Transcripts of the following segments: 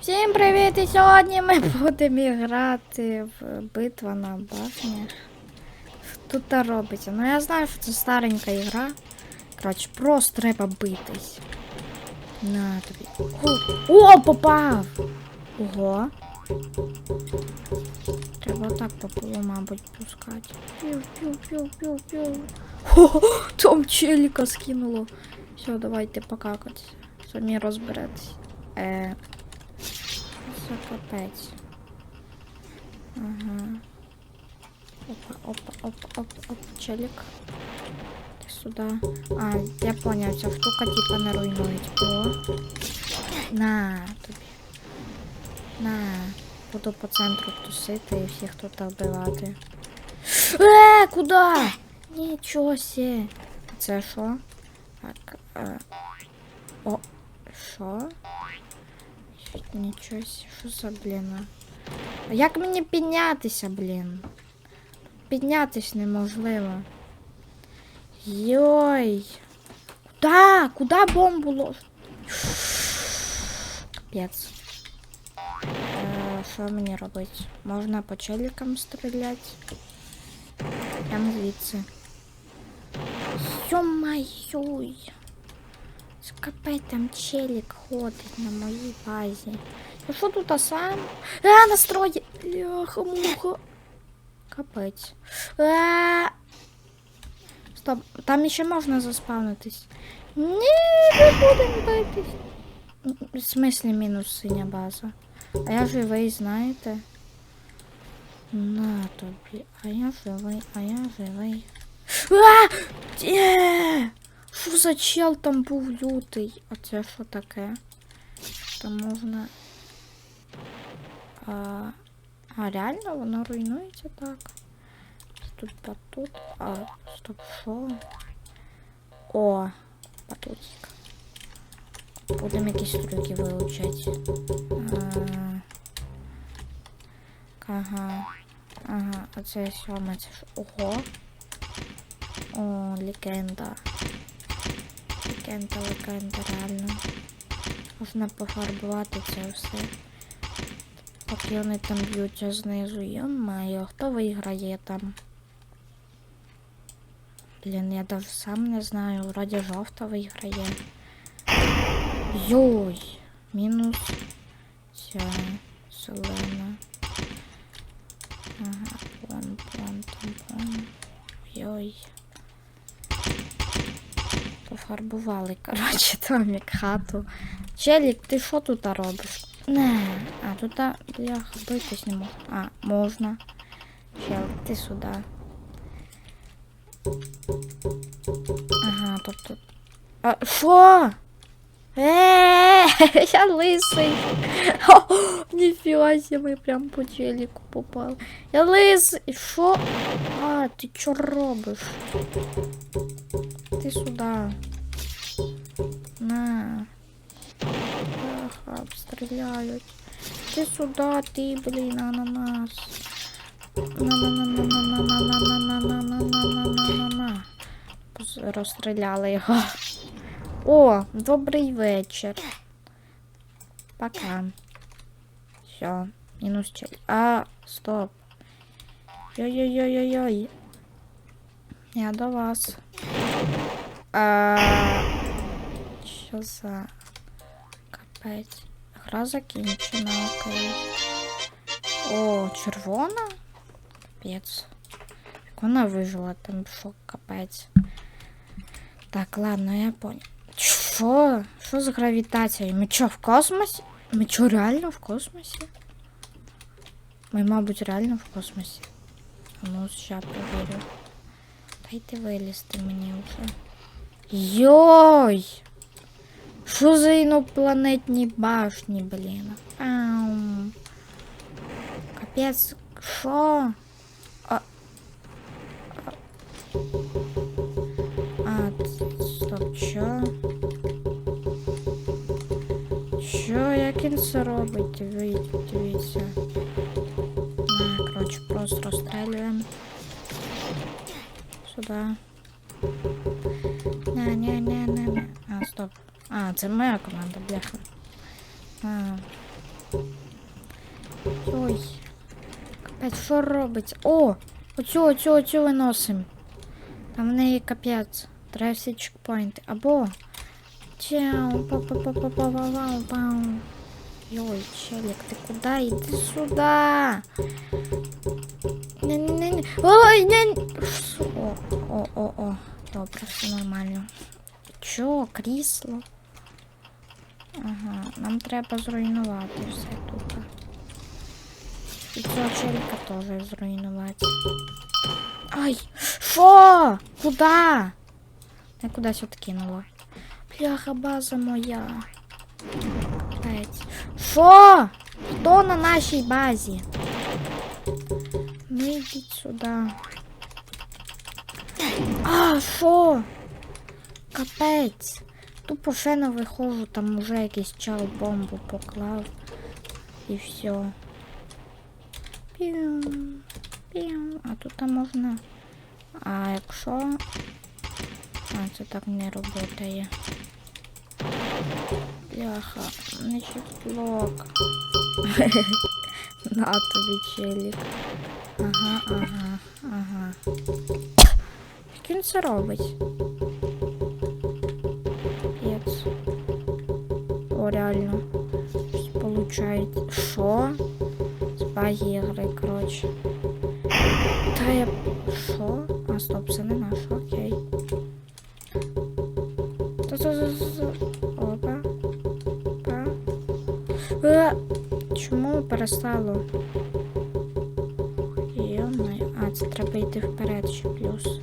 Всім привіт! І сьогодні ми будемо грати в битва на башнях. Тут та робиться. Ну я знаю, що це старенька ігра. Коротше, просто треба битись. На тобі. О, О попав! Ого. Треба отак по мабуть, пускати. Пів, пів, пів, пів, пів. Хо, там челіка скинуло. Все, давайте покакати. Самі розберетесь. Е, це капець. Ага. Опа, опа, опа, опа, опа, челік. Ти сюди. А, я поняв, ця штука типа не руйнують. О. На тобі. На. Буду по центру тусити і всіх тут вбивати. Е, куди? Нічого сі. Це що? Так. Е. О, що? Нічого сі, що за блін? А як мені піднятися, блін? Піднятись неможливо. Йой. Куда? Куда бомбу лож? Капець. Е, Що мені робити? Можна по челікам стріляти? Прям звідси. Йо-майой. Капець там челік ходить на моїй базі. Я що тут а сам? А, настрої! Ляха, муха. Капець. А! Стоп, там ще можна заспавнитись. Ні, не будемо битись. В смислі мінус синя база. А я живий, знаєте? На тобі, а я живий, а я живий. А! Що за чел там був лютий? А це що таке? Там можна. А, а реально воно руйнується так. Тут батут. А, стоп, що? О, батутик. Будемо якісь трюки вивчати. А, ага. Ага, а це сьоме, це ж. Ого. О, легенда. Легенда, легенда, реально. Можна пофарбувати це все. Поки вони там б'ються знизу. Йо-майо, хто виграє там? Блін, я даже сам не знаю. Вроді жовта виграє. Йой! Мінус ця зелена. Ага, план, план, план, план. Йой. Пофарбували, коротше, там як хату. Челік, ти що тут робиш? Не, а тут, бляха, битись не можна. А, можна. Чел, ти сюди. Ага, тобто. А, що? Е, я лисий. Ніфіга себе, ми прям по челіку попали. Я лисий. Що? А, ти що робиш? Сюда. На. Ах, обстреляют. ты сюда, ты, блин, ананас. на Розстріляли його. О, добрий вечір. Пока. Все, мінус чел. А, стоп. Йой-йой-йой-йой. Я до вас. А... Що за капець? Гра закінчена, окей. О, червона? Капець. Як вона вижила, там шок капець. Так, ладно, я понял. Що? Що з гравітацією? Ми що, в космосі? Ми що, реально в космосі? Ми, мабуть, реально в космосі. А Ну, сейчас проверю. Дайте вилізти мені вже. Йой! Що за інопланетні башні, блін? Ау. Капець, що? А... А, а ц- стоп, що? Що, як він це робить? Дивіться, дивіться. На, коротше, просто розстрілюємо. Сюди. Стоп. А, це моя команда, бляха. А. Ой. Капець, що робиться? О! Оцю, оцю, оцю виносим. Там в неї капець. Треба всі чекпоінти. Або. Чау, па па па па па па па пау Йой, челик, ти куди? Іди сюди. Не, не, не. Ой, не. О, о, о, о. Добре, все нормально. Чо, крісло? Ага, нам треба зруйнувати все тут. І цього челика теж зруйнувати. Ай! Що? Куда? Я кудись откинула. Бляха, база моя. Капець. Що? Хто на нашій базі? Ну йдіть сюди. А, що? Капець. Тупо ще не виходжу, там уже якийсь чал бомбу поклав. І все. Піу, піу. А тут можна. А якщо. А, це так не працює. Бляха, не блок. На тобі челік. Ага, ага, ага. Він це робить? Реально. Получається. Що? З ігри, коротше. Та я. Що? А, стоп, це не наш, окей. Та-та-та-та-та. Опа. Опа. Е, Чому перестало? Йо-моє. А, це треба йти вперед ще плюс.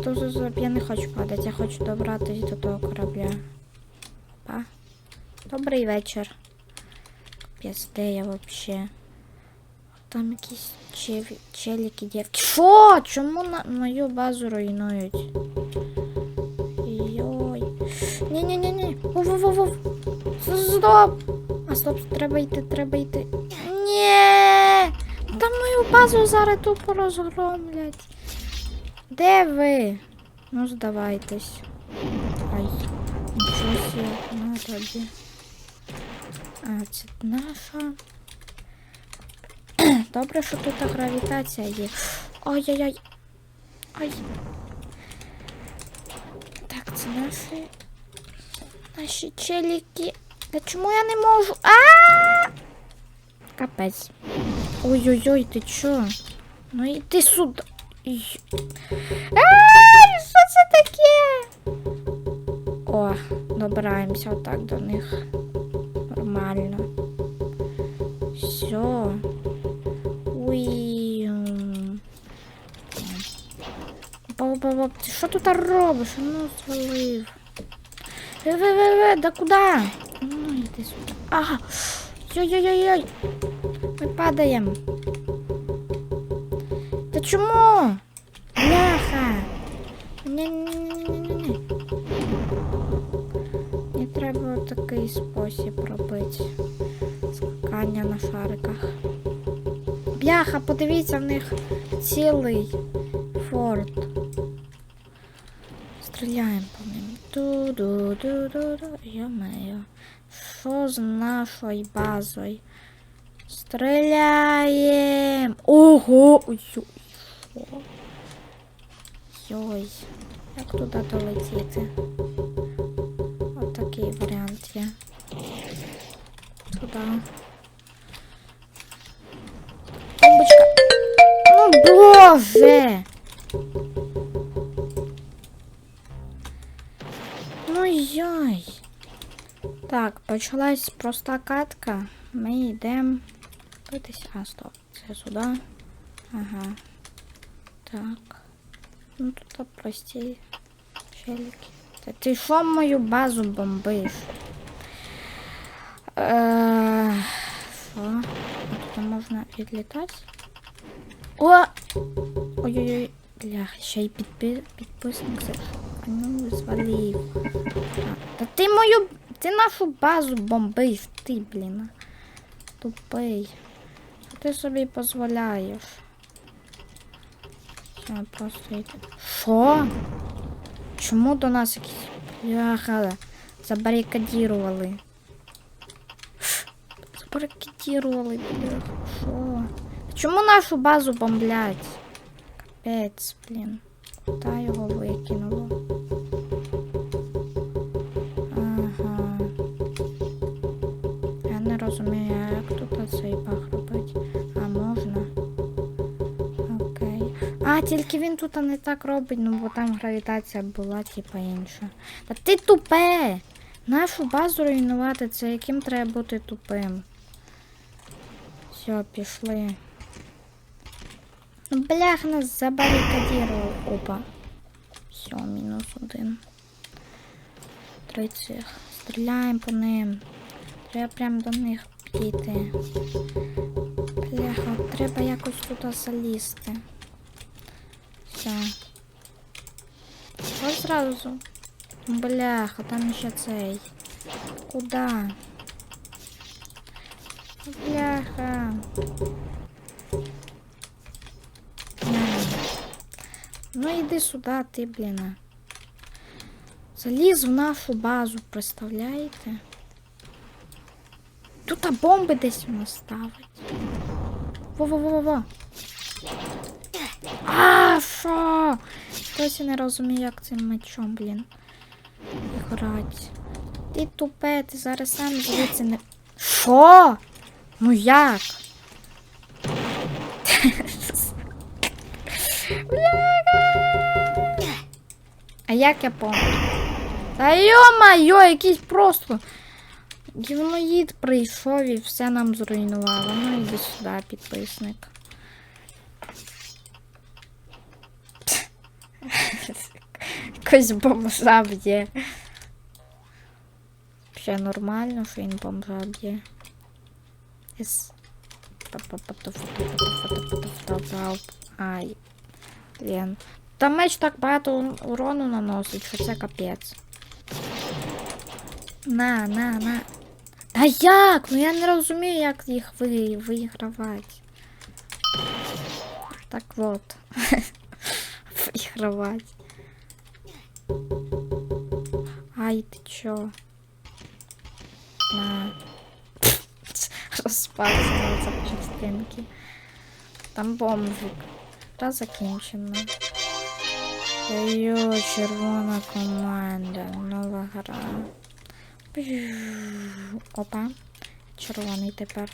Стоп, я не хочу падати, я хочу добратися до того корабля. Опа. Добрий вечір. Капець, де я вообще? Там якісь чеві, челіки, дівки. Що? Чому на мою базу руйнують? Йой. Ні-ні-ні-ні. Вов-вов-вов. Стоп! А стоп, треба йти, треба йти. Ні! Там мою базу зараз тупо розгромлять. Де ви? Ну, здавайтесь. Ай, нічого на тобі. А, це наша. Добре, що тут гравітація є. Ай-яй-яй. Ай. Так, це наші. Наші челіки. Та чому я не можу? А! Капець. Ой-ой-ой, ти чо? Ну іди сюди. Ай, що це таке? О, добираємося отак до них. Нормально. Все. Уй. Бабабаб, ти що тут робиш? Ну, звалив. Ве-ве-ве-ве, да куди? Ну, йди сюди. Ага. Йой-йой-йой. Ми падаємо. Чому? Бляха. Не треба такий спосіб робити. Скакання на шариках. Бляха, подивіться, в них цілий форт. Стріляємо по ним. Ду-ду-ду-ду-ду. Йо-моє. Що з нашою базою? Стріляємо! Ого! Ой. Йой. Як туди долетіти? От такий варіант є. Туди. Бомбочка. Ну, боже! Ну яй. Так, почалась проста катка. Ми йдемо. А, стоп. Це сюди. Ага. Так. Ну тут прості челіки. Та ти що мою базу бомбиш? Е, Що? Тут можна відлітати? О! Ой-ой-ой. Блях, ще й підпи... підписник ну, звалив. Та ти мою. Ти нашу базу бомбиш, ти, блін. Тупий. Ти собі дозволяєш? Просто йти. Що? Чому до нас якісь бляха забарикадірували? Забарикадірували, бляха. Що? Чому нашу базу бомблять? Капець, блін. Куди його викинуло? Ага. Я не розумію, як тут цей баг А, тільки він тут не так робить, ну бо там гравітація була, типа інша. Та ти тупе! Нашу базу руйнувати, це яким треба бути тупим. Все, пішли. Ну, блях, нас забарикадірував. Опа. Все, мінус один. Три цих. Стріляємо по ним. Треба прям до них підійти. Бляха, треба якось туди залізти. Все. Ось зразу. Бляха, там ще цей. Куда? Бляха. Ну іди сюди, ти, блін. Заліз в нашу базу, представляєте? Тут а бомби десь воно ставить. Во-во-во-во. Досі не розумію, як цим мечом, блін. Грать. Ти тупе, ти зараз сам звідси не. Що? Ну як? А як я помню? Та йо-майо, якийсь просто. Гівноїд прийшов і все нам зруйнувало. Ну іди сюди, підписник. Якось бомжа б'є. Ще нормально, що він бомжа б'є. Ес. Ай. Блін. Та меч так багато урону наносить, що це капець. На, на, на. Та як? Ну я не розумію, як їх ви, виігравати. Так от. Виігравати. Ай, ти чо? На. Розпався на запчастинки. Там бомжик. Та закінчено. Йо, червона команда. Нова гра. Опа. Червоний тепер.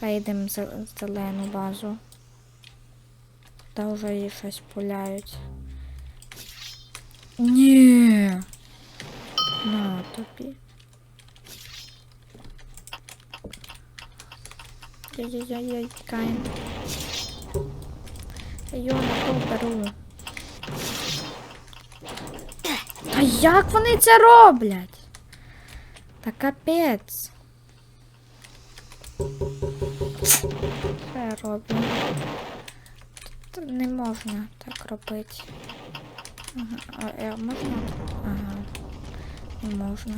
Вийдемо зе- зелену базу. Та вже її щось пуляють. Ні. На. Яй-яй-яй, тікаємо. Йо, на беру. Та як вони це роблять? Та капець. Я роблю? Тут не можна так робити. Ага. А, е, можна? Ага. Не можна.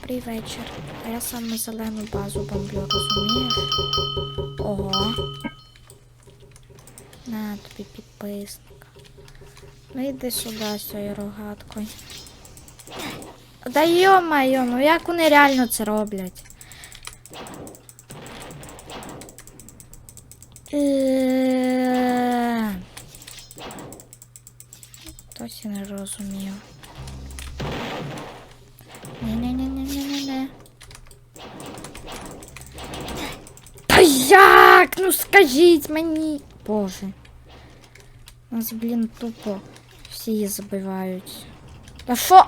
Добрий вечір. А я саме зелену базу бомблю, розумієш? Ого. На тобі підписник. Ну йди сюди з цією рогаткою. Да йо-майо, ну як вони реально це роблять? Е. Досі не розумію. Не-не-не-не-не-не. Та як? Ну скажіть мені. Боже. Нас, блін, тупо всі забивають. Та що?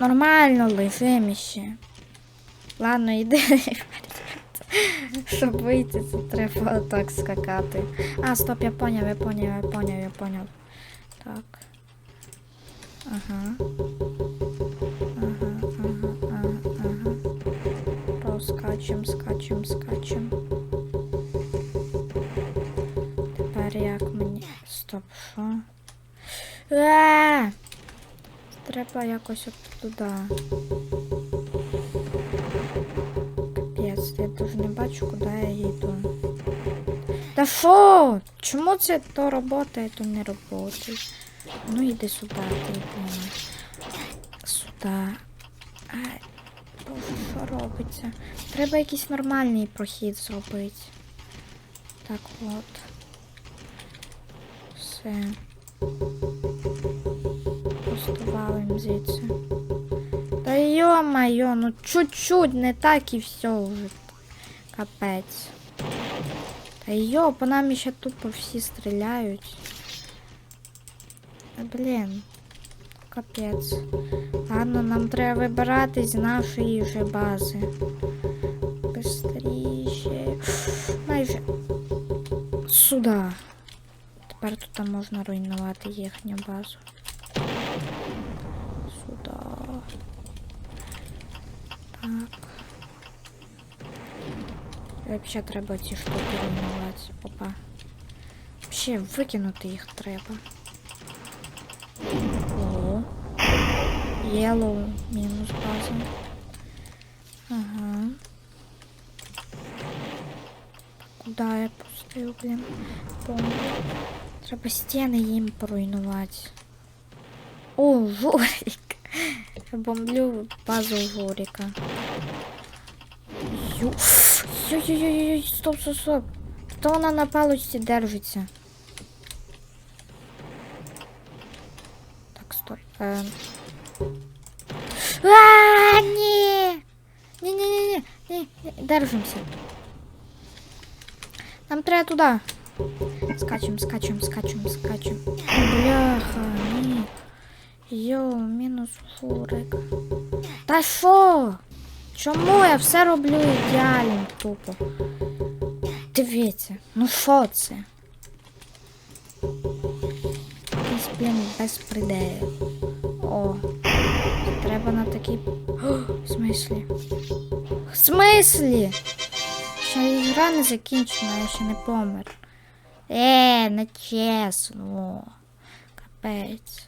Нормально лежим ще. Ладно, йди. Щоб вийти, це треба так скакати. А, стоп, я поняв, я поняв, я поняв, я поняв. Так. Ага. Ага, скачем, скачем. Тепер як мені. Стоп, що? Е! Треба якось от туди. Я дуже не бачу, куди я йду. Та що? Чому це то роботає, то не роботає? Ну іди сюди, ти блін. Сюди. Ай, боже, що робиться? Треба якийсь нормальний прохід зробити. Так от. Все. Просто валим звідси. Та йо-майо, ну чуть-чуть не так і все вже. Капець. Та йо, по нам ще тупо всі стріляють. Та, Блін. Капець. Ладно, нам треба вибиратись з нашої вже бази. Бистріше. Майже. Сюда. Тепер тут можна руйнувати їхню базу. Сюда. Так. Взагалі треба ці штуки руйнувати. Опа. Ще викинути їх треба. О. Yellow мінус база. Ага. Куда я пустив, блін? Бомбу. Треба стіни їм поруйнувати. О, Жорик. Я бомблю базу Жорика. Ю. Ой-ой-ой, стоп, стоп, стоп. Хто вона на палочці держиться? Так, стой. Е... А, ні! Ні, ні, ні, ні, ні, ні, держимося. Нам треба туди. Скачем, скачем, скачем, скачем. Бляха, ні. Йоу, мінус фурик. Та що? Чому я все роблю ідеально тупо? Дивіться, ну що це? Якийсь, блін, безпредел. О, треба на такий. О, в смислі? В смислі? Ще ігра не закінчена, я ще не помер. Е, не чесно. Капець.